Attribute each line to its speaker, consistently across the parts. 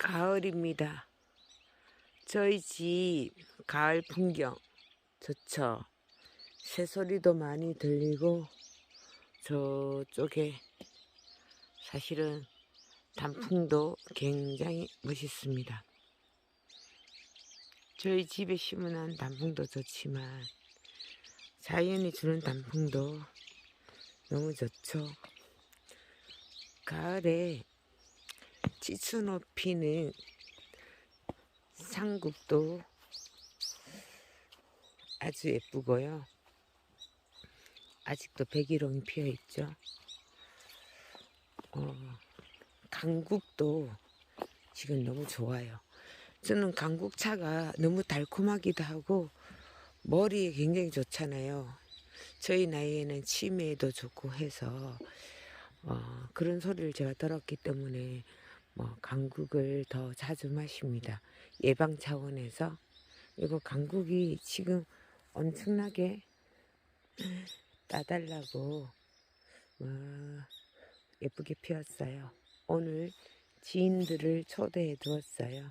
Speaker 1: 가을입니다. 저희 집 가을 풍경 좋죠. 새소리도 많이 들리고 저쪽에 사실은 단풍도 굉장히 멋있습니다. 저희 집에 심은 단풍도 좋지만 자연이 주는 단풍도 너무 좋죠. 가을에 치수노 피는 상국도 아주 예쁘고요. 아직도 백일홍이 피어 있죠. 어, 강국도 지금 너무 좋아요. 저는 강국차가 너무 달콤하기도 하고 머리에 굉장히 좋잖아요. 저희 나이에는 치매에도 좋고 해서 어, 그런 소리를 제가 들었기 때문에 뭐 강국을 더 자주 마십니다. 예방 차원에서 그리고 강국이 지금 엄청나게 따달라고 와, 예쁘게 피었어요. 오늘 지인들을 초대해 두었어요.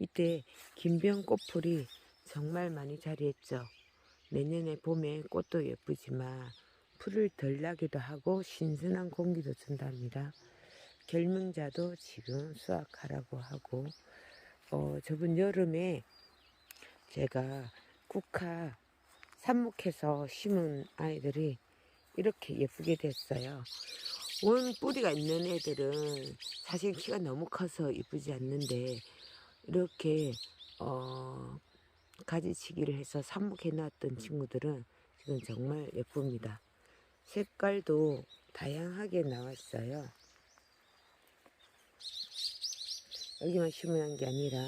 Speaker 1: 이때 김병 꽃풀이 정말 많이 자리했죠. 내년에 봄에 꽃도 예쁘지만 풀을 덜 나기도 하고 신선한 공기도 준답니다. 결명자도 지금 수확하라고 하고 어, 저번 여름에 제가 국화 삽목해서 심은 아이들이 이렇게 예쁘게 됐어요. 원 뿌리가 있는 애들은 사실 키가 너무 커서 이쁘지 않는데 이렇게 어, 가지치기를 해서 삽목해 놨던 친구들은 지금 정말 예쁩니다. 색깔도 다양하게 나왔어요. 여기만 심어놓은 게 아니라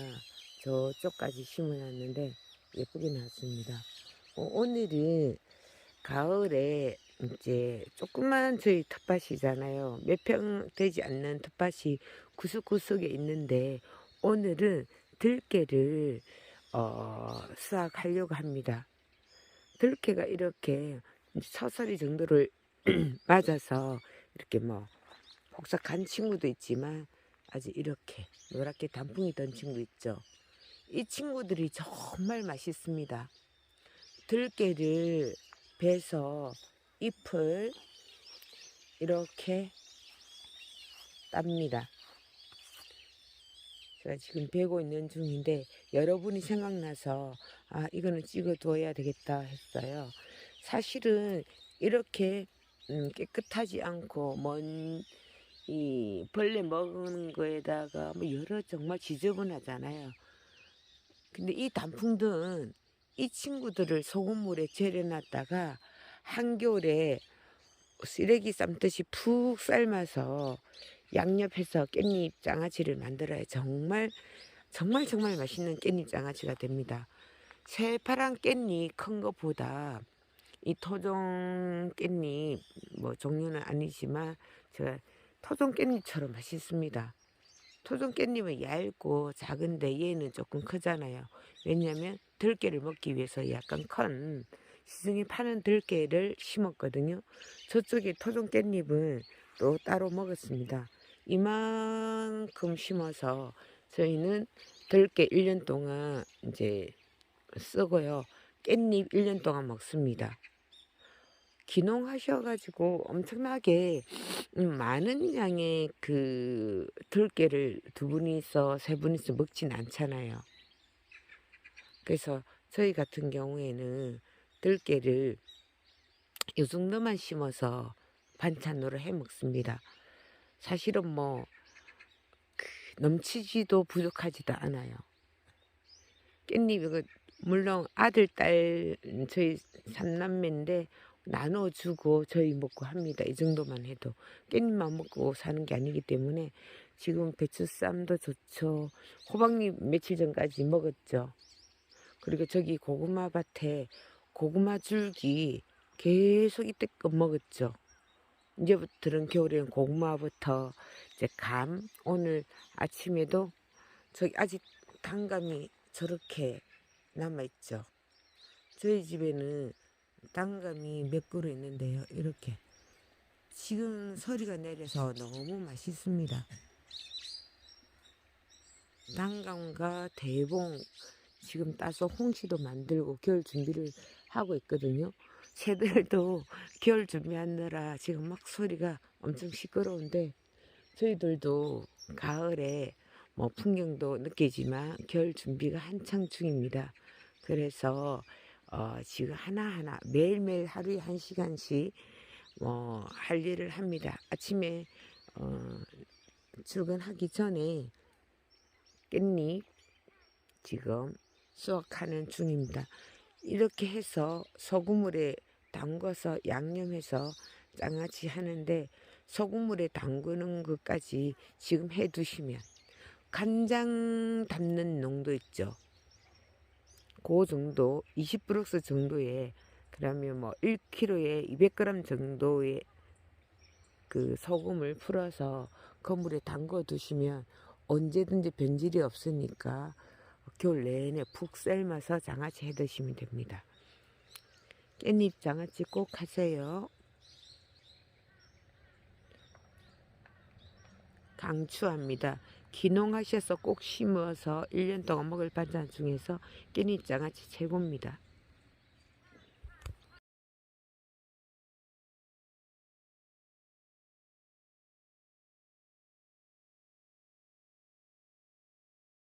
Speaker 1: 저쪽까지 심어놨는데 예쁘게 나왔습니다. 어, 오늘은 가을에 이제 조그만 저희 텃밭이잖아요. 몇 평 되지 않는 텃밭이 구석구석에 있는데 오늘은 들깨를 어, 수확하려고 합니다. 들깨가 이렇게 서서리 정도를 맞아서 이렇게 뭐 복삭한 친구도 있지만 아주 이렇게 노랗게 단풍이 던 친구 있죠. 이 친구들이 정말 맛있습니다. 들깨를 베서 잎을 이렇게 땁니다. 제가 지금 베고 있는 중인데 여러분이 생각나서 아 이거는 찍어둬야 되겠다 했어요. 사실은 이렇게 음, 깨끗하지 않고 먼 이 벌레 먹은 거에다가 뭐 여러 정말 지저분하잖아요. 근데 이 단풍들은 이 친구들을 소금물에 절여놨다가 한겨울에 쓰레기 삶듯이 푹 삶아서 양옆에서 깻잎 장아찌를 만들어야 정말 정말 정말 맛있는 깻잎 장아찌가 됩니다. 새파란 깻잎 큰 것보다 이 토종 깻잎 뭐 종류는 아니지만 제가 토종 깻잎처럼 맛있습니다. 토종 깻잎은 얇고 작은데 얘는 조금 크잖아요. 왜냐하면 들깨를 먹기 위해서 약간 큰 시중에 파는 들깨를 심었거든요. 저쪽에 토종 깻잎은 또 따로 먹었습니다. 이만큼 심어서 저희는 들깨 1년 동안 이제 쓰고요. 깻잎 1년 동안 먹습니다. 기농하셔가지고 엄청나게 음, 많은 양의 그 들깨를 두 분이서 세 분이서 먹진 않잖아요. 그래서 저희 같은 경우에는 들깨를 이 정도만 심어서 반찬으로 해 먹습니다. 사실은 뭐 그, 넘치지도 부족하지도 않아요. 깻잎 이거 물론 아들 딸 저희 삼남매인데 나눠주고 저희 먹고 합니다. 이 정도만 해도 깻잎만 먹고 사는 게 아니기 때문에 지금 배추쌈도 좋죠. 호박잎 며칠 전까지 먹었죠. 그리고 저기 고구마 밭에 고구마 줄기 계속 이때껏 먹었죠. 이제부터는 겨울에는 고구마부터 이제 감 오늘 아침에도 저기 아직 단감이 저렇게 남아 있죠. 저희 집에는 단감이 몇 그루 있는데요. 이렇게 지금 서리가 내려서 너무 맛있습니다. 단감과 대봉 지금 따서 홍시도 만들고 겨울 준비를 하고 있거든요. 새들도 겨울 준비하느라 지금 막 소리가 엄청 시끄러운데 저희들도 가을에 뭐 풍경도 느끼지만 겨울 준비가 한창 중입니다. 그래서 어, 지금 하나하나 매일매일 하루에 한 시간씩 뭐할 일을 합니다. 아침에 어, 출근하기 전에 깻잎 지금 수확하는 중입니다. 이렇게 해서 소금물에 담궈서 양념해서 장아찌 하는데 소금물에 담그는 것까지 지금 해 두시면 간장 담는 농도 있죠. 그 정도 20브룩스 정도의 그러면 뭐 1kg에 200g 정도의 그 소금을 풀어서 그 물에 담궈 두시면 언제든지 변질이 없으니까 겨울 내내 푹 삶아서 장아찌 해 드시면 됩니다. 깻잎 장아찌 꼭 하세요. 강추합니다. 기농하셔서 꼭 심어서 1년 동안 먹을 반찬 중에서 장아찌 최고입니다.